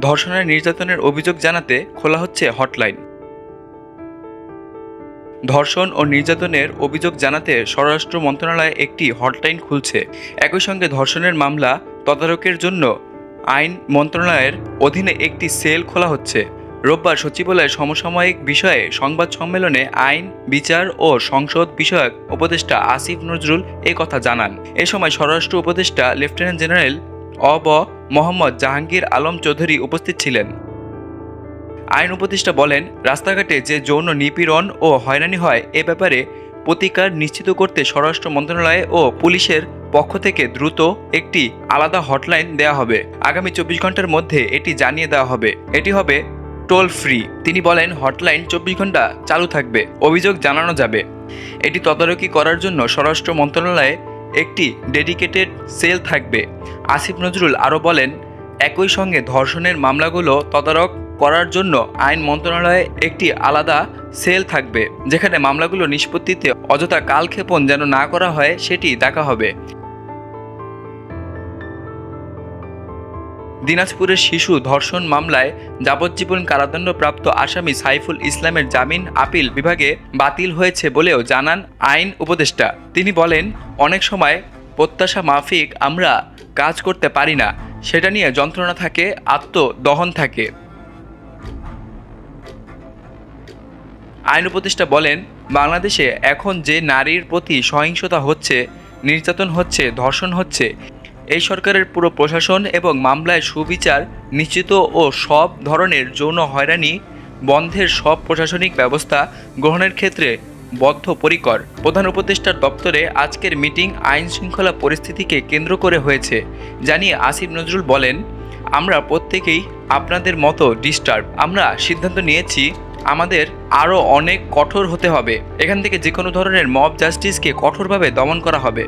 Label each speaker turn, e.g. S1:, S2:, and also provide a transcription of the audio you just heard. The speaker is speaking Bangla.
S1: ধর্ষণের নির্যাতনের অভিযোগ জানাতে খোলা হচ্ছে হটলাইন। ধর্ষণ ও নির্যাতনের অভিযোগ জানাতে স্বরাষ্ট্র মন্ত্রণালয় একটি হটলাইন খুলছে। একই সঙ্গে ধর্ষণের মামলা তদারকের জন্য আইন মন্ত্রণালয়ের অধীনে একটি সেল খোলা হচ্ছে। রোববার সচিবালয়ে সমসাময়িক বিষয়ে সংবাদ সম্মেলনে আইন, বিচার ও সংসদ বিষয়ক উপদেষ্টা আসিফ নজরুল এ কথা জানান। এ সময় স্বরাষ্ট্র উপদেষ্টা লেফটেন্যান্ট জেনারেল অব মোহাম্মদ জাহাঙ্গীর আলম চৌধুরী উপস্থিত ছিলেন। আইন উপদেষ্টা বলেন, রাস্তাঘাটে যে যৌন নিপীড়ন ও হয়রানি হয়, এ ব্যাপারে প্রতিকার নিশ্চিত করতে স্বরাষ্ট্র মন্ত্রণালয় ও পুলিশের পক্ষ থেকে দ্রুত একটি আলাদা হটলাইন দেওয়া হবে। আগামী চব্বিশ ঘণ্টার মধ্যে এটি জানিয়ে দেওয়া হবে। এটি হবে টোল ফ্রি। তিনি বলেন, হটলাইন চব্বিশ ঘণ্টা চালু থাকবে। অভিযোগ জানানো যাবে। এটি তদারকি করার জন্য স্বরাষ্ট্র মন্ত্রণালয়ে একটি ডেডিকেটেড সেল থাকবে। আসিফ নজরুল আরও বলেন, একই সঙ্গে ধর্ষণের মামলাগুলো তদারক করার জন্য আইন মন্ত্রণালয়ে একটি আলাদা সেল থাকবে, যেখানে মামলাগুলো নিষ্পত্তিতে অযথা কালক্ষেপণ যেন না করা হয়, সেটি দেখা হবে। দিনাজপুরের শিশু ধর্ষণ মামলায় যাবজ্জীবন কারাদণ্ডপ্রাপ্ত আসামি সাইফুল ইসলামের জামিন আপিল বিভাগে বাতিল হয়েছে বলেও জানান আইন উপদেষ্টা। তিনি বলেন, অনেক সময় প্রত্যাশা মাফিক আমরা কাজ করতে পারি না। সেটা নিয়ে যন্ত্রণা থাকে, আত্মদহন থাকে। আইন উপদেষ্টা বলেন, বাংলাদেশে এখন যে নারীর প্রতি সহিংসতা হচ্ছে, নির্যাতন হচ্ছে, ধর্ষণ হচ্ছে এই সরকারের পুরো প্রশাসন এবং মামলায় সুবিচার নিশ্চিত ও সব ধরনের যৌন হয়রানি বন্ধের সব প্রশাসনিক ব্যবস্থা গ্রহণের ক্ষেত্রে বদ্ধপরিকর। প্রধান উপদেষ্টার দপ্তরে আজকের মিটিং আইন শৃঙ্খলা পরিস্থিতিকে কেন্দ্র করে হয়েছে, জানিয়ে আসিফ নজরুল বলেন, আমরা প্রত্যেকেই আপনাদের মতো ডিস্টার্ব। আমরা সিদ্ধান্ত নিয়েছি, আমাদের আরও অনেক কঠোর হতে হবে। এখান থেকে যে কোনো ধরনের মব জাস্টিসকে কঠোরভাবে দমন করা হবে।